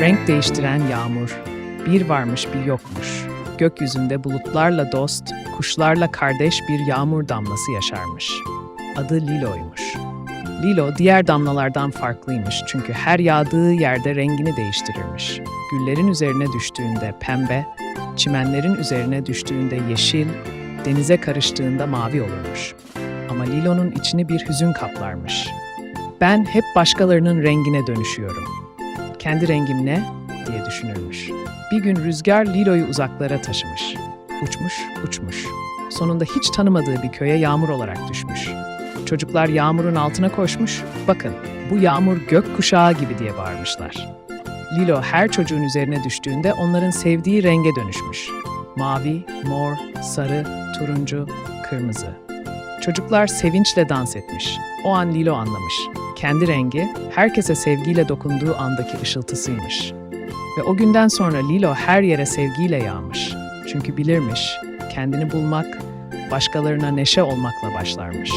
Renk değiştiren yağmur. Bir varmış bir yokmuş. Gökyüzünde bulutlarla dost, kuşlarla kardeş bir yağmur damlası yaşarmış. Adı Lilo'ymuş. Lilo diğer damlalardan farklıymış çünkü her yağdığı yerde rengini değiştirirmiş. Güllerin üzerine düştüğünde pembe, çimenlerin üzerine düştüğünde yeşil, denize karıştığında mavi olurmuş. Ama Lilo'nun içini bir hüzün kaplarmış. Ben hep başkalarının rengine dönüşüyorum. Kendi rengim ne? diye düşünürmüş. Bir gün rüzgar Lilo'yu uzaklara taşımış. Uçmuş, uçmuş. Sonunda hiç tanımadığı bir köye yağmur olarak düşmüş. Çocuklar yağmurun altına koşmuş. Bakın, bu yağmur gök kuşağı gibi diye bağırmışlar. Lilo her çocuğun üzerine düştüğünde onların sevdiği renge dönüşmüş. Mavi, mor, sarı, turuncu, kırmızı. Çocuklar sevinçle dans etmiş. O an Lilo anlamış. Kendi rengi herkese sevgiyle dokunduğu andaki ışıltısıymış. Ve o günden sonra Lilo her yere sevgiyle yağmış. Çünkü bilirmiş, kendini bulmak, başkalarına neşe olmakla başlarmış.